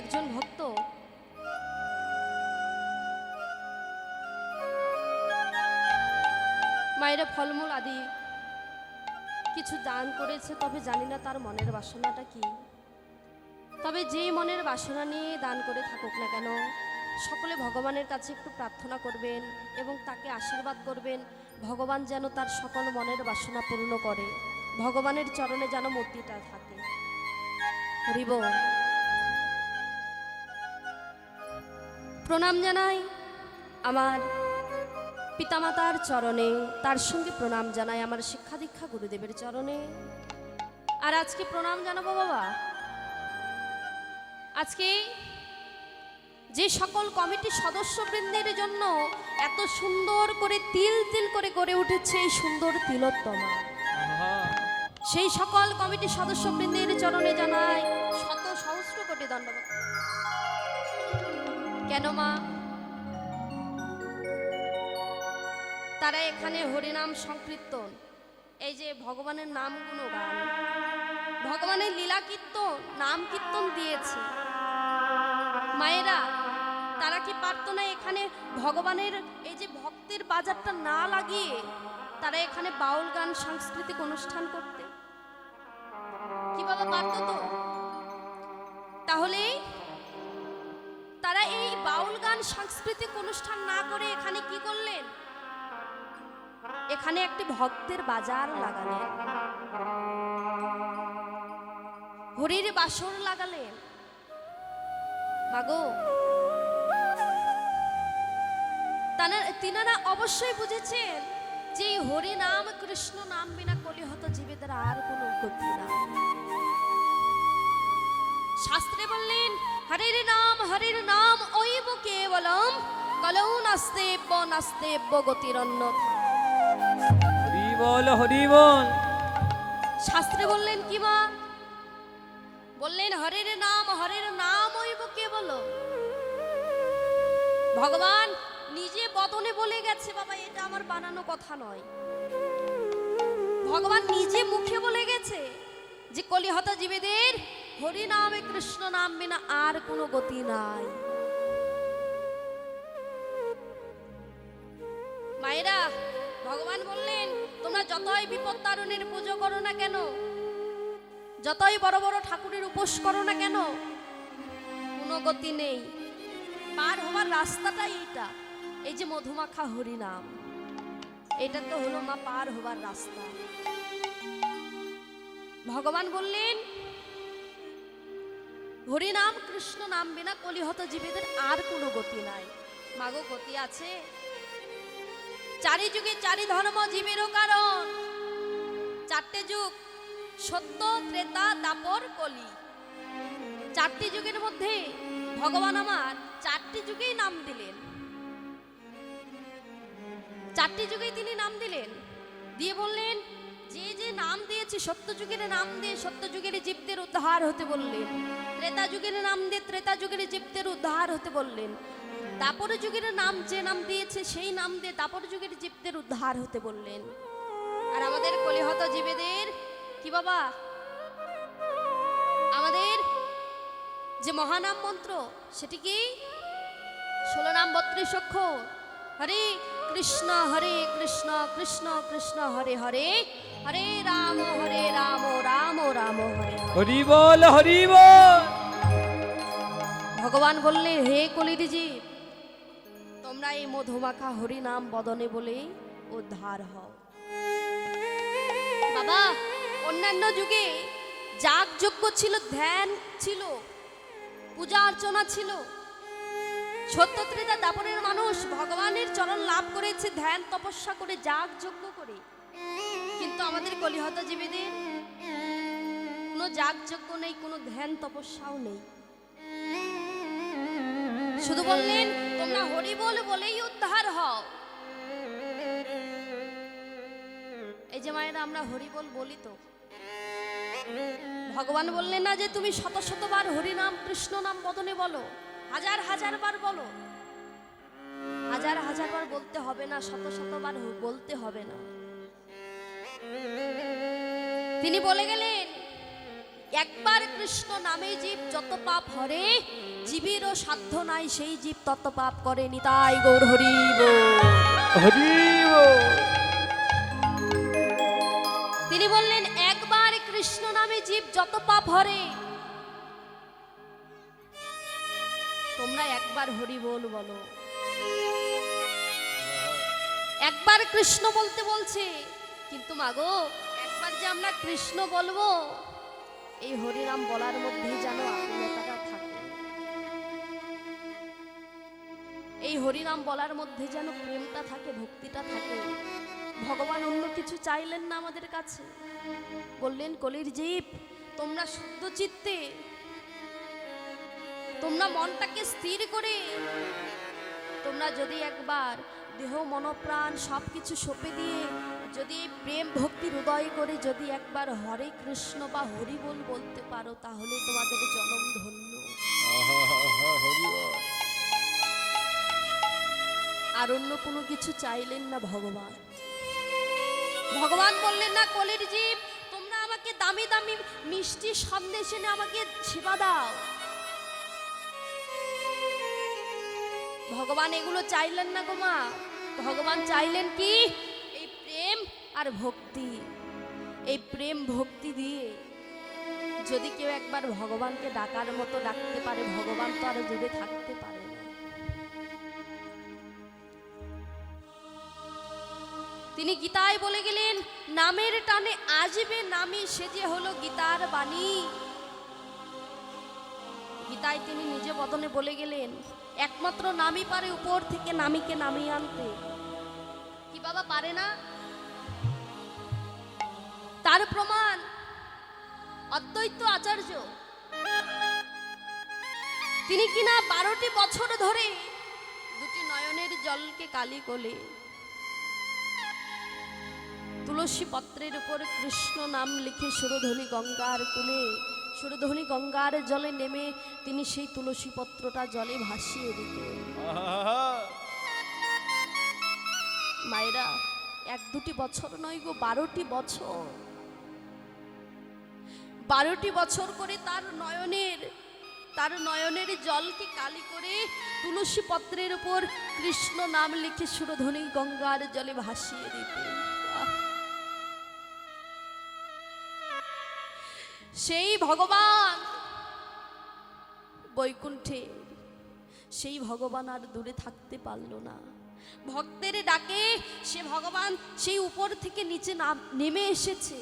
একজন ভক্ত। মায়েরা ফলমূল আদি কিছু দান করেছে, তবে জানি না তার মনের বাসনাটা কি। তবে যেই মনের বাসনা নিয়ে দান করে থাকুক না কেন, সকলে ভগবানের কাছে একটু প্রার্থনা করবেন এবং তাকে আশীর্বাদ করবেন। ভগবান যেন তার সকল মনের বাসনা পূর্ণ করে। ভগবানের চরণে যেন মূর্তিটা থাকে। হরিব প্রণাম জানাই আমার পিতামাতার চরণে, তার সঙ্গে প্রণাম জানাই আমার শিক্ষা দীক্ষা গুরুদেবের চরণে। আর আজকে প্রণাম জানাব বাবা। আজকে যে সকল কমিটি সদস্যবৃন্দের জন্য এত সুন্দর করে তিল তিল করে গড়ে উঠেছে এই সুন্দর তিলোত্তমা। সেই সকল কমিটি সদস্যবৃন্দের চরণে জানাই শত সহস্র কোটি দণ্ডবাদ কেন মা? তারা এখানে হরিনাম সংকীর্তন। এই যে ভগবানের নাম গুণগান ভগবানের লীলা কীর্তন, নাম কীর্তন দিয়েছে। মায়েরা, তারা কি পারতো না এখানে ভগবানের এই যে ভক্তের বাজারটা না লাগিয়ে তারা এখানে বাউল গান, সাংস্কৃতিক অনুষ্ঠান করতে? কি বাবা পারতো তো? তাহলে বাউল গান, সাংস্কৃতিক অনুষ্ঠান না করে এখানে কি করলেন? এখানে একটি ভক্তের বাজার লাগালেন। হরির বাসর লাগালেন। তিনারা অবশ্যই বুঝেছেন যে হরি নাম, কৃষ্ণ নাম বিনা কলিহত জীবেদের আর কোনো গতি না শাস্ত্রে বললেন হরির নাম হরির নাম ঐব কেবলম। কলৌ নাস্তেব্য নাস্তেব্য গতিরন্য হরি বল হরি বল শাস্ত্রে বললেন কি মা? বললেন হরের নাম হরের নাম ঐব কেবল ভগবান নিজে বদনে বলে গেছে বাবা এটা আমার বানানো কথা নয়। ভগবান নিজে মুখে বলে গেছে যে কলিহত জীবেদের হরি নামে কৃষ্ণ নাম বিনা আর কোনো গতি নাই। মায়েরা, ভগবান বললেন, তোমরা যতই বিপদ তারণের পুজো করো না কেন, যতই বড় বড় ঠাকুরের উপোস করো না কেন, কোনো গতি নেই। পার হওয়ার রাস্তাটাই এইটা, এই যে মধুমাখা হরিনাম। এটা তো হলো মা পার হবার রাস্তা। ভগবান বললেন হরিনাম কৃষ্ণ নাম বিনা কলিহত জীবীদের আর কোনো গতি নাই। মাগো, গতি আছে? চারি যুগে চারি ধর্ম জীবেরও কারণ। চারটে যুগ, সত্য, ত্রেতা, দাপর, কলি। চারটি যুগের মধ্যে ভগবান আমার চারটি যুগেই নাম দিলেন। চারটি যুগেই তিনি নাম দিলেন। দিয়ে বললেন যে যে নাম দিয়েছে সত্য যুগের নাম দিয়ে সত্য যুগের জীবদের উদ্ধার হতে বললেন। ত্রেতা যুগের নাম দিয়ে ত্রেতা যুগের জীবদের উদ্ধার হতে বললেন। দাপর যুগের নাম যে নাম দিয়েছে, সেই নাম দিয়ে দাপর যুগের জীবদের উদ্ধার হতে বললেন। আর আমাদের কলিহত জীবেদের, কি বাবা? আমাদের যে মহানাম মন্ত্র, সেটি কি? ষোলো নাম বত্রিশ অক্ষর। হরে কৃষ্ণ হরে কৃষ্ণ কৃষ্ণ কৃষ্ণ হরে হরে। হরে রাম হরে রাম রাম রাম হরে হরে। বল হরি বল। ভগবান বললে হে কলির জীব তোমরা এই মধুমাখা হরি নাম বদনে বলে উদ্ধার হও। বাবা অন্যান্য যুগে যাগযজ্ঞ ছিল ধ্যান ছিল পূজা অর্চনা ছিল। সত্যত্রিতা দাপনের মানুষ ভগবানের চরণ লাভ করেছে, ধ্যান তপস্যা করে, যাগ যজ্ঞ করে। কিন্তু আমাদের কলিহত জীবীদের কোনো যাগযজ্ঞ নেই, কোনো ধ্যান তপস্যাও নেই। শুধু বললেন, তোমরা হরি বল বলেই উদ্ধার হও। এই যে মায়েরা, আমরা হরি বল বলি তো। ভগবান বললেন না যে, তুমি শত শতবার হরি নাম, কৃষ্ণ নাম বদনে বলো। হাজার হাজার বার বলো। হাজার হাজার বার বলতে হবে না শত শতবার বলতে হবে না। তিনি বলে গেলেন একবার কৃষ্ণ নামে জীব যত পাপ হরে জীবেরও সাধ্য নাই সেই জীব তত পাপ করে নিতাই গৌর হরি বল। হরি বল তিনি বললেন একবার কৃষ্ণ নামে জীব যত পাপ হরে একবার হরি বল। বলো একবার কৃষ্ণ বলতে বলছে, কিন্তু মাগো, একবার যে আমরা কৃষ্ণ বলব, এই হরিনাম বলার মধ্যে যেন আত্মীয়তাটা থাকে। এই হরিনাম বলার মধ্যে যেন প্রেমটা থাকে, ভক্তিটা থাকে। ভগবান অন্য কিছু চাইলেন না আমাদের কাছে। বললেন, কলির জীব, তোমরা শুদ্ধ চিত্তে তোমরা মনটাকে স্থির করে, তোমরা যদি একবার দেহ মনপ্রাণ সব কিছু সঁপে দিয়ে, যদি প্রেম ভক্তি হৃদয় করে যদি একবার হরে কৃষ্ণ বা হরি বল বলতে পারো, তাহলে তোমাদের জনম ধন্য। আর অন্য কোনো কিছু চাইলেন না ভগবান। ভগবান বললেন, না, কলির জীব, তোমরা আমাকে দামি দামি মিষ্টি সন্দেশ এনে আমাকে সেবা দাও। ভগবান এগুলো চাইলেন না গো মা। ভগবান চাইলেন কি? এই প্রেম আর ভক্তি। এই প্রেম ভক্তি দিয়ে যদি কেউ একবার ভগবানকে ডাকার মতো ডাকতে পারে, ভগবান তো আরও দূরে থাকতে পারে তিনি গীতায় বলে গেলেন, নামের টানে আসবে নামে সে যে হলো গীতার বাণী। গীতায় তিনি নিজে বদনে বলে গেলেন একমাত্র নামই পারে উপর থেকে নামিকে নামিয়ে আনতে। কি বাবা, পারে না? তার প্রমাণ অদ্বৈত আচার্য। তিনি কিনা বারোটি বছর ধরে দুটি নয়নের জলকে কালি কোলে। তুলসী পত্রের উপর কৃষ্ণ নাম লিখে সুরধ্বনি গঙ্গার কুলে সুরধ্বনি গঙ্গার জলে নেমে তিনি সেই তুলসী পত্রটা জলে ভাসিয়ে দিতেন। মায়েরা, এক দুটি বছর নয় গো, বারোটি বছর। বারোটি বছর করে তার নয়নের তার নয়নের জলকে কালি করে তুলসী পত্রের উপর কৃষ্ণ নাম লিখে সুরধ্বনি গঙ্গার জলে ভাসিয়ে দিতেন। সেই ভগবান বৈকুণ্ঠে, সেই ভগবান আর দূরে থাকতে পারল না। ভক্তের ডাকে সে ভগবান সেই উপর থেকে নিচে নাম এসেছে।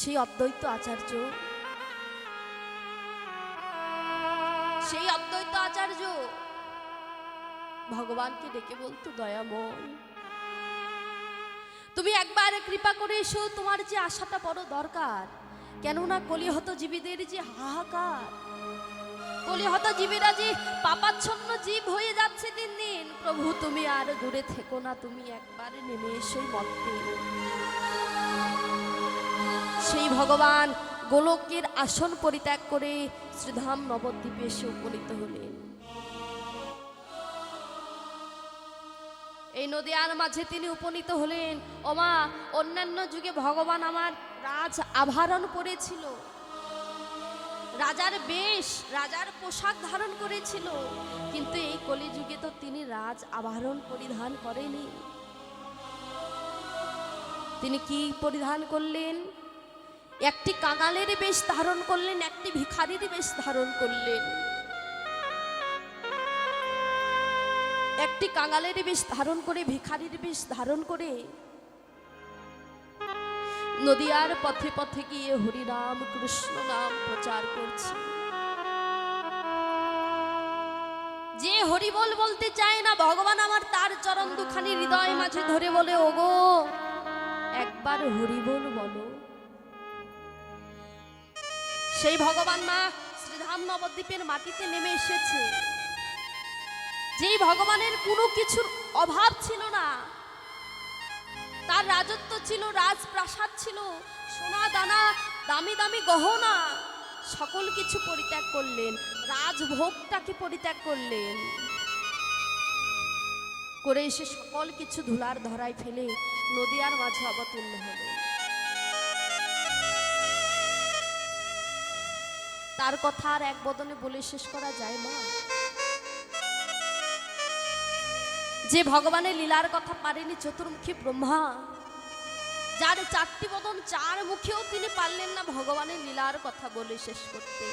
সেই অদ্বৈত আচার্য, সেই অদ্বৈত আচার্য ভগবানকে ডেকে বলতো, দয়াময়। তুমি একবার কৃপা করে এসো, তোমার যে আশাটা বড় দরকার। কেননা কলিহত জীবীদের যে হাহাকার কলিহত জীবীরা যে পাপাচ্ছন্ন জীব হয়ে যাচ্ছে দিন দিন, প্রভু তুমি আর দূরে থেকো না, তুমি একবার নেমে এসোই মর্তে। সেই ভগবান গোলকের আসন পরিত্যাগ করে শ্রীধাম নবদ্বীপে এসে উপনীত হলেন। এই নদিয়ার মাঝে তিনি উপনীত হলেন। ওমা, অন্যান্য যুগে ভগবান আমার রাজ আভরণ পরেছিল রাজার বেশ, রাজার পোশাক ধারণ করেছিল। কিন্তু এই কলিযুগে তো তিনি রাজ আভরণ পরিধান করেনি। তিনি কি পরিধান করলেন? একটি কাঙালের বেশ ধারণ করলেন, একটি ভিখারির বেশ ধারণ করলেন। একটি কাঙালের বেশ ধারণ করে, ভিখারির বেশ ধারণ করে। নদিয়ার পথে পথে গিয়ে হরিনাম, কৃষ্ণ নাম প্রচার করছে। যে হরি বল বলতে চায় না, ভগবান আমার তার চরণ দুখানি হৃদয় মাঝে ধরে বলে, ওগো, একবার হরি বল বলো। সেই ভগবান মা শ্রীধাম নবদ্বীপের মাটিতে নেমে এসেছে। যেই ভগবানের কোনো কিছুর অভাব ছিল না, তার রাজত্ব ছিল, রাজপ্রাসাদ ছিল, সোনা দানা, দামি দামি গহনা, সকল কিছু পরিত্যাগ করলেন, রাজভোগটাকে পরিত্যাগ করলেন। করে এসে সকল কিছু ধুলার ধরায় ফেলে নদিয়ার মাঝে অবতীর্ণ হলো তার কথা আর এক বদনে বলে শেষ করা যায় মা যে ভগবানের লীলার কথা পারেনি চতুর্মুখী ব্রহ্মা। যার চারটি বদন চার মুখেও তিনি পারলেন না ভগবানের লীলার কথা বলে শেষ করতে।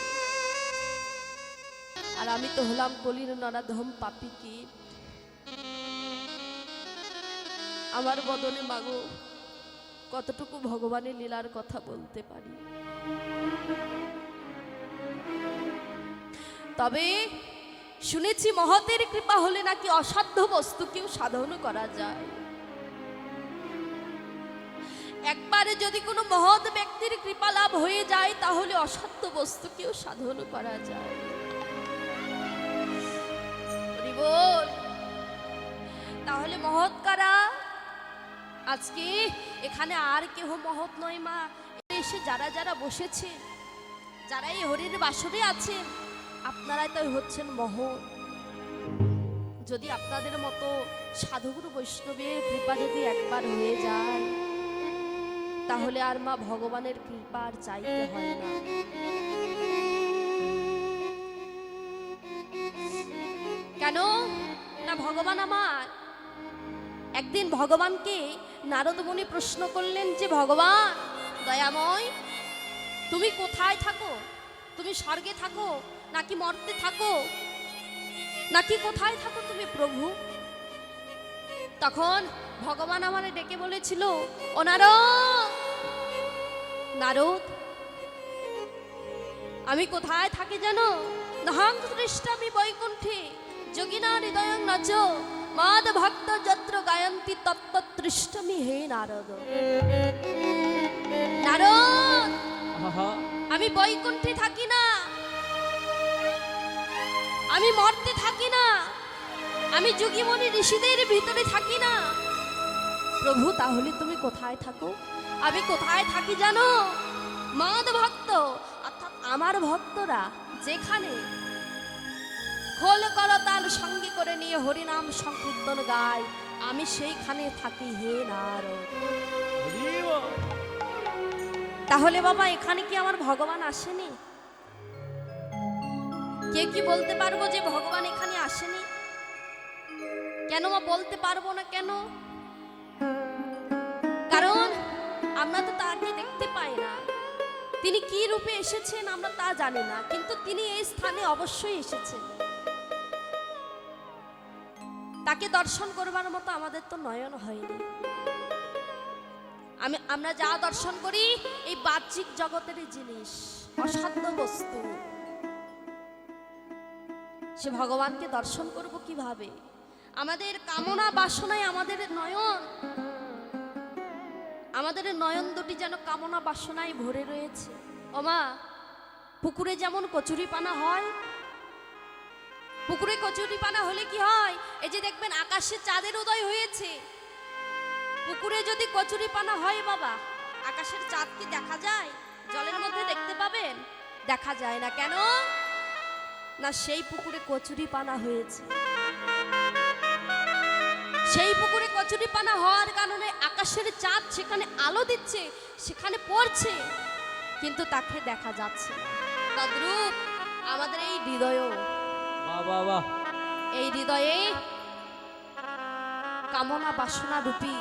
আর আমি তো হলাম কলির নরাধম পাপি কি আমার বদনে মাগো, কতটুকু ভগবানের লীলার কথা বলতে পারি? তবে শুনেছি মহতের কৃপা হলে নাকি অসাধ্য বস্তুকেও সাধন করা যায়। একবারে যদি কোনো মহৎ ব্যক্তির কৃপা লাভ হয়ে যায়, তাহলে অসাধ্য বস্তুকেও সাধন করা যায়। তাহলে মহৎ কারা? আজকে এখানে আর কেহ মহৎ নয় মা। এসে যারা যারা বসেছে, যারা এই হরির বাসরে আছেন আপনারাই তাই হচ্ছেন মহৎ। যদি আপনাদের মতো সাধুগুরু বৈষ্ণবের কৃপা যদি একবার হয়ে যায়, তাহলে আর মা ভগবানের কৃপা আর চাইতে হয় না। কেন? না ভগবান আমার। একদিন ভগবানকে নারদমণি প্রশ্ন করলেন যে, ভগবান, দয়াময়, তুমি কোথায় থাকো? তুমি স্বর্গে থাকো? নাকি মর্তে থাকো? নাকি কোথায় থাকো তুমি প্রভু? তখন ভগবান আমারে ডেকে বলেছিল ও নারদ নারদ আমি কোথায় থাকি জানো? নহং দৃষ্টামি বৈকুণ্ঠে যোগিনা হৃদয়ং নচ মাদ ভক্ত যত্র গায়ন্তি তত্তৃষ্টমি হে নারদ। নারদ আমি বৈকুণ্ঠে থাকি না। আমি মর্তে থাকি না। আমি যুগিমণি ঋষিদের ভিতরে থাকি না। প্রভু তাহলে তুমি কোথায় থাকো? আমি কোথায় থাকি জানো? মদ ভক্ত অর্থাৎ আমার ভক্তরা যেখানে। খোল করতাল সঙ্গে করে নিয়ে হরিনাম সংকীর্তন গায়। আমি সেইখানে থাকি হে নারদ। হরি তাহলে বাবা এখানে কি আমার ভগবান আসেনি? কে কি বলতে পারব যে ভগবান এখানে আসেনি? কেন বা বলতে পারব না কেন? কারণ আমরা তো তাকে দেখতে পাই না। তিনি কি রূপে এসেছেন আমরা তা জানি না, কিন্তু তিনি এই স্থানে অবশ্যই এসেছেন। তাকে দর্শন করবার মতো আমাদের তো নয়ন হয়নি। আমি, আমরা যা দর্শন করি, এই বাহ্যিক জগতের জিনিস, অসাধ্য বস্তু। সে ভগবানকে দর্শন করব কীভাবে? আমাদের কামনা বাসনায় আমাদের নয়ন। আমাদের নয়ন দুটি যেন কামনা বাসনায় ভরে রয়েছে। ওমা পুকুরে যেমন কচুরি পানা হয়, পুকুরে কচুরি পানা হলে কি হয়? এই যে দেখবেন আকাশে চাঁদের উদয় হয়েছে। পুকুরে যদি কচুরি পানা হয় বাবা, আকাশের চাঁদ কি দেখা যায়? জলের মধ্যে দেখতে পাবেন? দেখা যায় না। কেন? না সেই পুকুরে কচুরি পানা হয়েছে। সেই পুকুরে কচুরি পানা হওয়ার কারণে আকাশের চাঁদ সেখানে আলো দিচ্ছে সেখানে পড়ছে কিন্তু তাকে দেখা যাচ্ছে তদ্রূপ আমাদের এই হৃদয়ও বাহ। এই হৃদয়ে কামনা বাসনা রূপী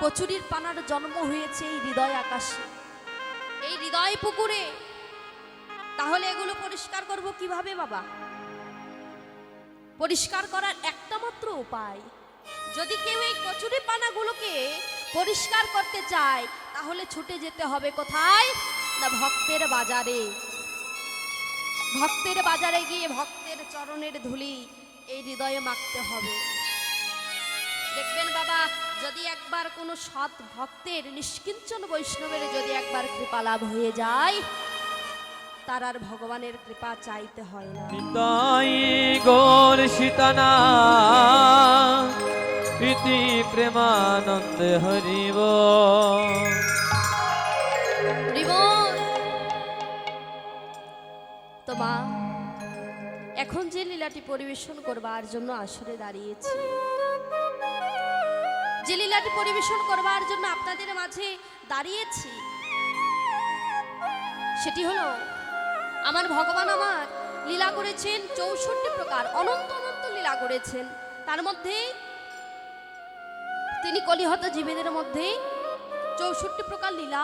কচুরির পানার জন্ম হয়েছে এই হৃদয় আকাশে। এই হৃদয় পুকুরে তাহলে এগুলো পরিষ্কার করব কীভাবে, বাবা? পরিষ্কার করার একটা মাত্র উপায়, যদি কেউ এই কচুরি পানাগুলোকে পরিষ্কার করতে চায়, তাহলে ছুটে যেতে হবে কোথায়? না ভক্তের বাজারে। ভক্তের বাজারে গিয়ে ভক্তের চরণের ধুলি এই হৃদয়ে মাখতে হবে। দেখবেন বাবা, যদি একবার কোনো সৎ ভক্তের নিষ্কিঞ্চন বৈষ্ণবের যদি একবার কৃপা লাভ হয়ে যায় তার আর ভগবানের কৃপা চাইতে হয় না। সীতানা প্রীতি প্রেমানন্দে হরিব। তো মা এখন যে লীলাটি পরিবেশন করবার জন্য আসরে দাঁড়িয়েছি যে লীলাটি পরিবেশন করবার জন্য আপনাদের মাঝে দাঁড়িয়েছি সেটি হলো আমার ভগবান আমার লীলা করেছেন, চৌষট্টি প্রকার অনন্ত অনন্ত লীলা করেছেন। তার মধ্যে তিনি কলিহত জীবেদের মধ্যে চৌষট্টি প্রকার লীলা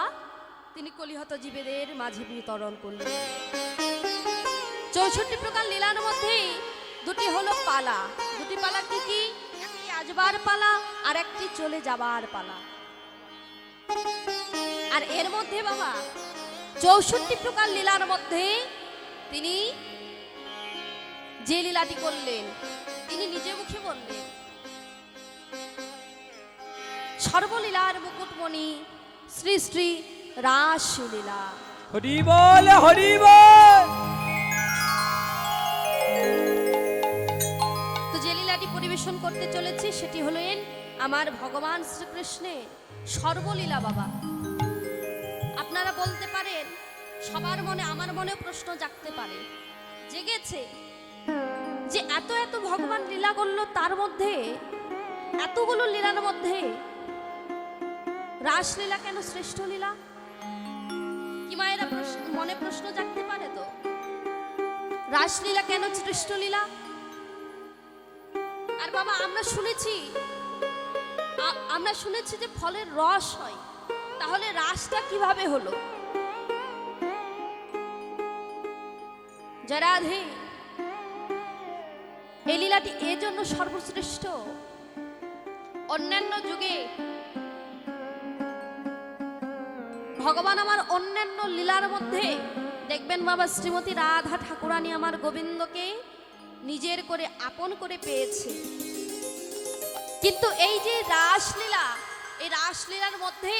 তিনি কলিহত জীবেদের মাঝে বিতরণ করলেন। চৌষট্টি প্রকার লীলার মধ্যে দুটি হলো পালা। দুটি পালা কি কি? একটি আজবার পালা আর একটি চলে যাবার পালা। আর এর মধ্যে বাবা চৌষট্টি প্রকার লীলার মধ্যে তিনি যে লীলাটি করলেন তিনি নিজে মুখে বললেন সর্বলীলার মুকুটমণি শ্রী শ্রী রাসলীলা। হরি বল হরি বল। তো যে লীলাটি পরিবেশন করতে চলেছি সেটি হলেন আমার ভগবান শ্রীকৃষ্ণের সর্বলীলা বাবা। বলতে পারেন, সবার মনে, আমার মনে প্রশ্ন জাগতে পারে। জেগেছে যে এত এত ভগবান লীলা করল তার মধ্যে, এতগুলো লীলার মধ্যে রাসলীলা কেন শ্রেষ্ঠ লীলা? কি মায়েরা মনে প্রশ্ন জাগতে পারে তো? রাসলীলা কেন শ্রেষ্ঠ লীলা? আর বাবা, আমরা শুনেছি আমরা শুনেছি যে ফলের রস হয়। তাহলে রাসটা কীভাবে হলো? জরাধে এই লীলাটি এজন্য সর্বশ্রেষ্ঠ? অন্যান্য যুগে ভগবান আমার অন্যান্য লীলার মধ্যে দেখবেন বাবা শ্রীমতী রাধা ঠাকুরানী আমার গোবিন্দকে নিজের করে আপন করে পেয়েছে। কিন্তু এই যে রাসলীলা এই রাসলীলার মধ্যে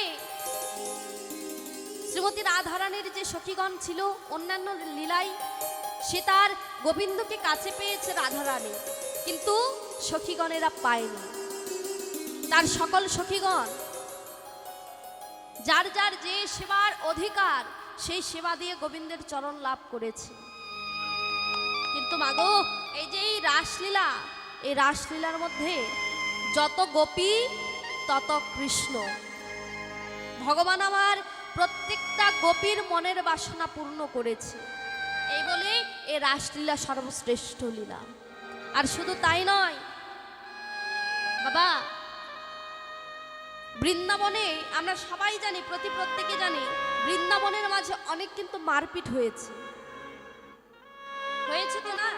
শ্রীমতী রাধারানীর যে সখীগণ ছিল, অন্যান্য লীলাই, সে তার গোবিন্দকে কাছে পেয়েছে রাধারানী। কিন্তু সখীগণেরা পায়নি। তার সকল সখীগণ, যার যার যে সেবার অধিকার, সেই সেবা দিয়ে গোবিন্দের চরণ লাভ করেছে। কিন্তু মাগো, এই যে এই রাসলীলা, এই রাসলীলার মধ্যে যত গোপী তত কৃষ্ণ। ভগবান আমার প্রত্যেকটা গোপীর মনের বাসনা পূর্ণ করেছে। এই বলে এ রাসলীলা সর্বশ্রেষ্ঠ লীলা। আর শুধু তাই নয়, বাবা, বৃন্দাবনে আমরা সবাই জানি, প্রতি প্রত্যেকে জানি, বৃন্দাবনের মাঝে অনেক কিন্তু মারপিট হয়েছে। হয়েছে তো না?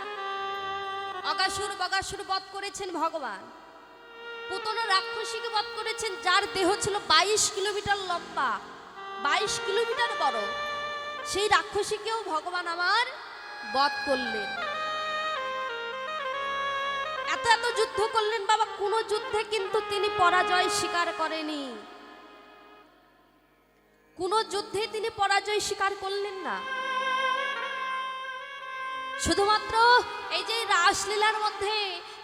অগাসুর বগাসুর বধ করেছেন ভগবান। পুতন রাক্ষসীকে বধ করেছেন, যার দেহ ছিল বাইশ কিলোমিটার লম্বা। বাইশ কিলোমিটার বড়। সেই রাক্ষসীকেও ভগবান আমার বধ করলেন। এত এত যুদ্ধ করলেন বাবা, কোনো যুদ্ধে কিন্তু তিনি পরাজয় স্বীকার করেনি। কোনো যুদ্ধে তিনি পরাজয় স্বীকার করলেন না। শুধুমাত্র এই যে রাসলীলার মধ্যে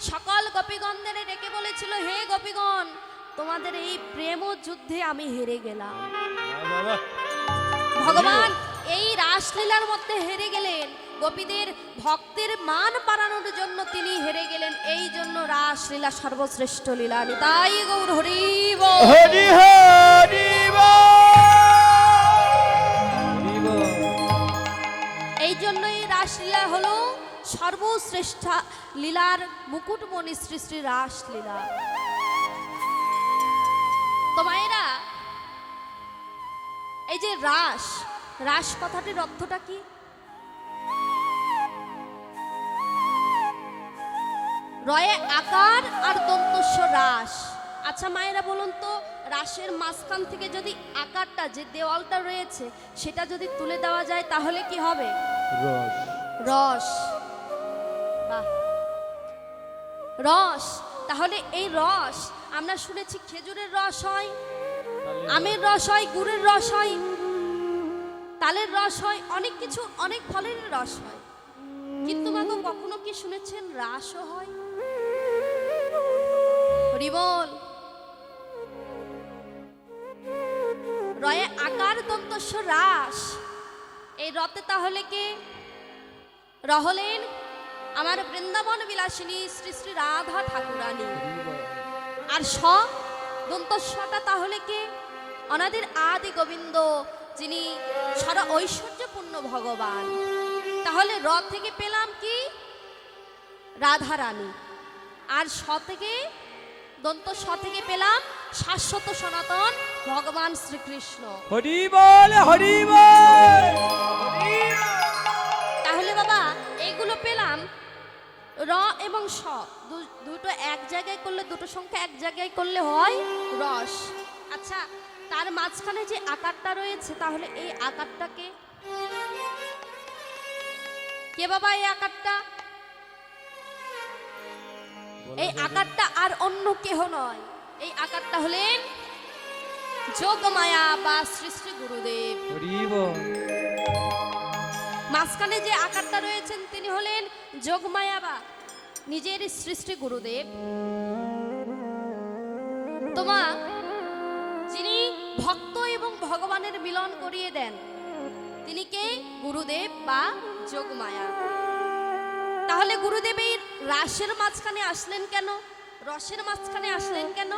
সকল গোপীগণদের ডেকে বলেছিল হে গোপীগণ তোমাদের এই প্রেম যুদ্ধে আমি হেরে গেলাম। ভগবান এই রাসলীলার মধ্যে হেরে গেলেন। গোপীদের ভক্তের মান বাড়ানোর জন্য তিনি হেরে গেলেন। এই জন্য রাসলীলা সর্বশ্রেষ্ঠ লীলা তাই গৌর হরি হরি হরি! রাসলীলা হলো সর্বশ্রেষ্ঠ লীলার মুকুটমণি শ্রী শ্রী রাসলীলা। তো মায়েরা, এই যে রাস রাস কথাটির অর্থটা কি? রয়ে আকার আর দন্তস্ব রাস। আচ্ছা মায়েরা, বলুন তো, রাসের মাঝখান থেকে যদি আকারটা, যে দেওয়ালটা রয়েছে, সেটা যদি তুলে দেওয়া যায়, তাহলে কি হবে? রস। বাহ। রস। তাহলে এই রস, আমরা শুনেছি খেজুরের রস হয়, আমের রস হয়, গুড়ের রস হয়, তালের রস হয়, অনেক কিছু, অনেক ফলের রস হয়। কিন্তু মাগো কখনো কি শুনেছেন রাসও হয়? হরিবল রয়ে আকার দন্তস্ব রাস। এই রতে তাহলে কে? রহলেন আমার বৃন্দাবন বিলাসিনী শ্রী শ্রী রাধা ঠাকুরানী। আর স দন্তস্বটা তাহলে কে? অনাদের আদি গোবিন্দ যিনি সারা ঐশ্বর্যপূর্ণ ভগবান। তাহলে র থেকে পেলাম কি? রাধা রানী। আর স থেকে দন্ত স থেকে পেলাম শাশ্বত সনাতন ভগবান শ্রীকৃষ্ণ। হরি বল! হরি বল! বাবা এইগুলো পেলাম। র এবং স। দুটো এক জায়গায় করলে দুটো সংখ্যা এক জায়গায় করলে হয় রস। আচ্ছা তার মাঝখানে যে আকারটা রয়েছে তাহলে এই আকারটাকে কে বাবা এই আকারটা? এই আকারটা আর অন্য কেহ নয়। এই আকারটা হলেন যোগমায়া বা শ্রী শ্রী গুরুদেব। মাঝখানে যে আকারটা রয়েছেন, তিনি হলেন যোগমায়া বা নিজের সৃষ্টি গুরুদেব। তোমা যিনি ভক্ত এবং ভগবানের মিলন করিয়ে দেন, তিনি কে? গুরুদেব বা যোগমায়া। তাহলে গুরুদেব এই রাসের মাঝখানে আসলেন কেন? রসের মাঝখানে আসলেন কেন?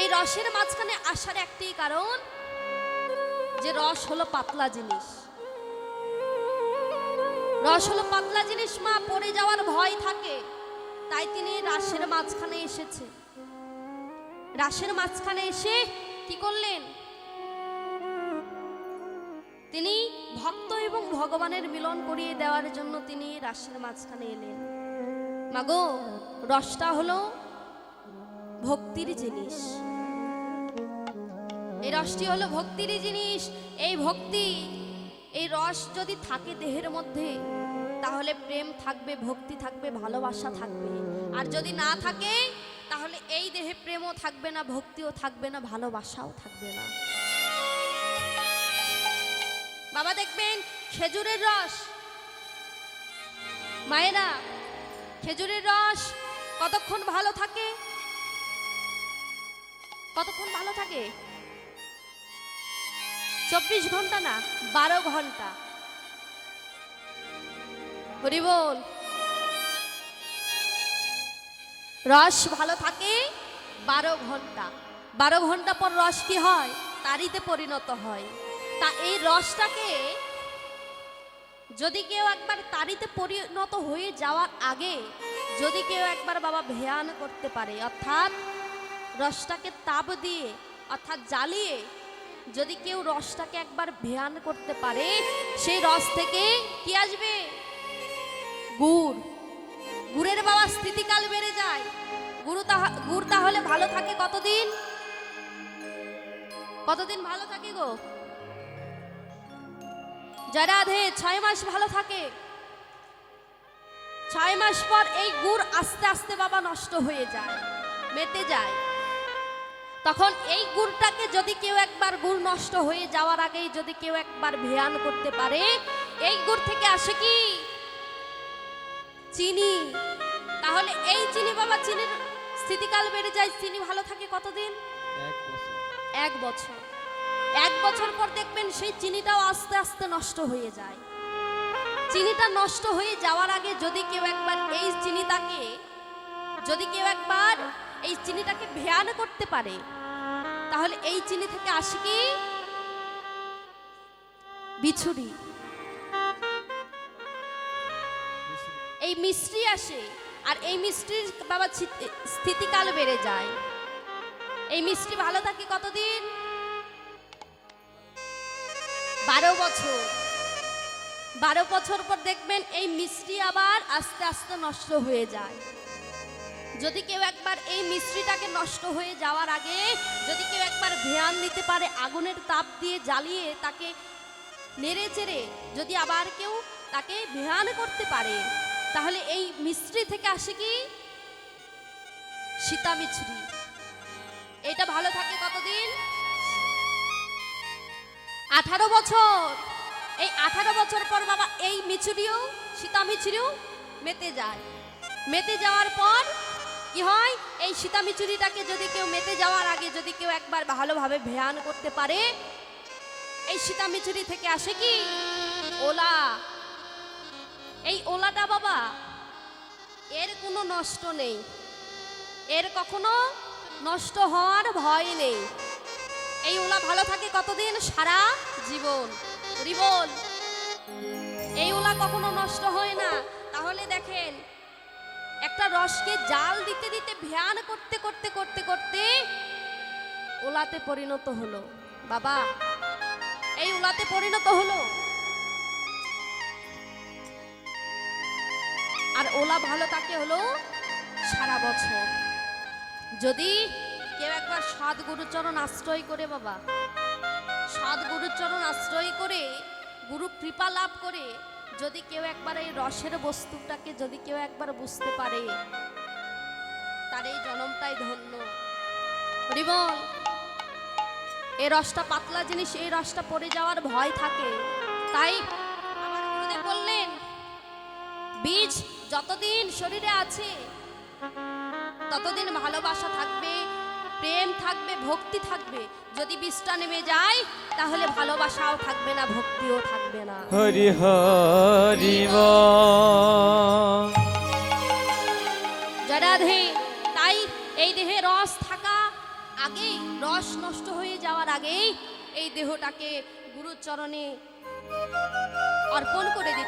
এই রসের মাঝখানে আসার একটি কারণ যে রস হলো পাতলা জিনিস। রস হলো পাতলা জিনিস, মা, পড়ে যাওয়ার ভয় থাকে। তাই তিনি রাসের মাঝখানে এসেছে। রাসের মাঝখানে এসে কি করলেন? তিনি ভক্ত এবং ভগবানের মিলন করিয়ে দেওয়ার জন্য তিনি রাসের মাঝখানে এলেন। মাগো, রসটা হলো ভক্তির জিনিস। এই রসটি হলো ভক্তির জিনিস। এই ভক্তি, এই রস যদি থাকে দেহের মধ্যে, তাহলে প্রেম থাকবে, ভক্তি থাকবে, ভালোবাসা থাকবে। আর যদি না থাকে, তাহলে এই দেহে প্রেমও থাকবে না, ভক্তিও থাকবে না, ভালোবাসাও থাকবে না। বাবা দেখবেন, খেজুরের রস। মায়েরা, খেজুরের রস কতক্ষণ ভালো থাকে? কতক্ষণ ভালো থাকে? চব্বিশ ঘণ্টা না, বারো ঘণ্টা। হরি বল। রস ভালো থাকে বারো ঘণ্টা। বারো ঘণ্টা পর রস কি হয়? তারিতে পরিণত হয়। তা এই রসটাকে যদি কেউ একবার তারিতে পরিণত হয়ে যাওয়ার আগে যদি কেউ একবার বাবা ভেয়ান করতে পারে, অর্থাৎ রসটাকে তাপ দিয়ে, অর্থাৎ জ্বালিয়ে যদি কেউ রসটাকে একবার ভেয়ান করতে পারে, সেই রস থেকে কি আসবে? গুড়। গুড়ের বাবা স্থিতিকাল বেড়ে যায়। গুরু গুড় তাহলে ভালো থাকে কতদিন? কতদিন ভালো থাকে গো? জরাধে ছয় মাস ভালো থাকে। ছয় মাস পর এই গুড় আস্তে আস্তে বাবা নষ্ট হয়ে যায় মেটে যায়। তখন এই গুড়টাকে যদি কেউ একবার গুড় নষ্ট হয়ে যাওয়ার আগেই যদি কেউ একবার ভেয়ান করতে পারে এই গুড় থেকে আসে কি? চিনি। তাহলে এই চিনি বাবা চিনির স্থিতিকাল বেড়ে যায়। চিনি ভালো থাকে কতদিন? এক বছর। এক বছর। এক বছর পর দেখবেন সেই চিনিটাও আস্তে আস্তে নষ্ট হয়ে যায়। চিনিটা নষ্ট হয়ে যাওয়ার আগে যদি কেউ একবার এই চিনিটাকে যদি কেউ একবার এই চিনিটাকে ভেয়ান করতে পারে তাহলে এই চিনি থেকে আসে কি? বিছুরি। এই মিষ্টি আসে, আর এই মিষ্টির বাবা স্থিতিকাল বেড়ে যায়। এই মিষ্টি ভালো থাকে কতদিন? বারো বছর। বারো বছর পর দেখবেন এই মিষ্টি আবার আস্তে আস্তে নষ্ট হয়ে যায়। যদি কেউ একবার এই মিষ্টিটাকে নষ্ট হয়ে যাওয়ার আগে, যদি কেউ একবার ভেয়ান দিতে পারে, আগুনের তাপ দিয়ে জ্বালিয়ে তাকে নেড়ে চেড়ে যদি আবার কেউ তাকে ধ্যান করতে পারে, তাহলে এই মিষ্টি থেকে আসে কি? সীতা মিছরি। এটা ভালো থাকে কতদিন? আঠারো বছর। এই আঠারো বছর পর বাবা এই মিছুরিও, সীতা মিছুরিও মেতে যায়। মেতে যাওয়ার পর কি হয়? এই সীতা মিচুরিটাকে যদি কেউ মেতে যাওয়ার আগে যদি কেউ একবার ভালোভাবে ভেয়ান করতে পারে, এই সীতা মিচুরি থেকে আসে কি? ওলা। এই ওলাটা বাবা, এর কোনো নষ্ট নেই। এর কখনো নষ্ট হওয়ার ভয় নেই। এই ওলা ভালো থাকে কতদিন? সারা জীবন। রিবল। এই ওলা কখনো নষ্ট হয় না। তাহলে দেখেন একটা রসকে জাল দিতে দিতে ভ্যান করতে করতে করতে করতে ওলাতে পরিণত হলো। বাবা, এই ওলাতে পরিণত হলো। আর ওলা ভালো থাকে হলো? সারা বছর। যদি কেউ একবার সাত গুরুচরণ আশ্রয় করে বাবা সাত গুরুচরণ আশ্রয় করে গুরু কৃপা লাভ করে যদি কেউ একবার এই রসের বস্তুটাকে যদি কেউ একবার বুঝতে পারে, তার এই জনমটাই ধন্য। হরিবল, এই রসটা পাতলা জিনিস, এই রসটা পড়ে যাওয়ার ভয় থাকে। তাই আমার গুরুদেব বললেন, বীজ যতদিন শরীরে আছে, ততদিন ভালোবাসা থাকবে। প্রেম থাকবে ভক্তি থাকবে। যদি বীজটা নেমে যায় তাহলে ভালোবাসাও থাকবে না ভক্তিও থাকবে না। হরি হরি জরাধে তাই এই দেহে রস থাকা আগেই রস নষ্ট হয়ে যাওয়ার আগেই এই দেহটাকে গুরুচরণে অর্পণ করে দিতে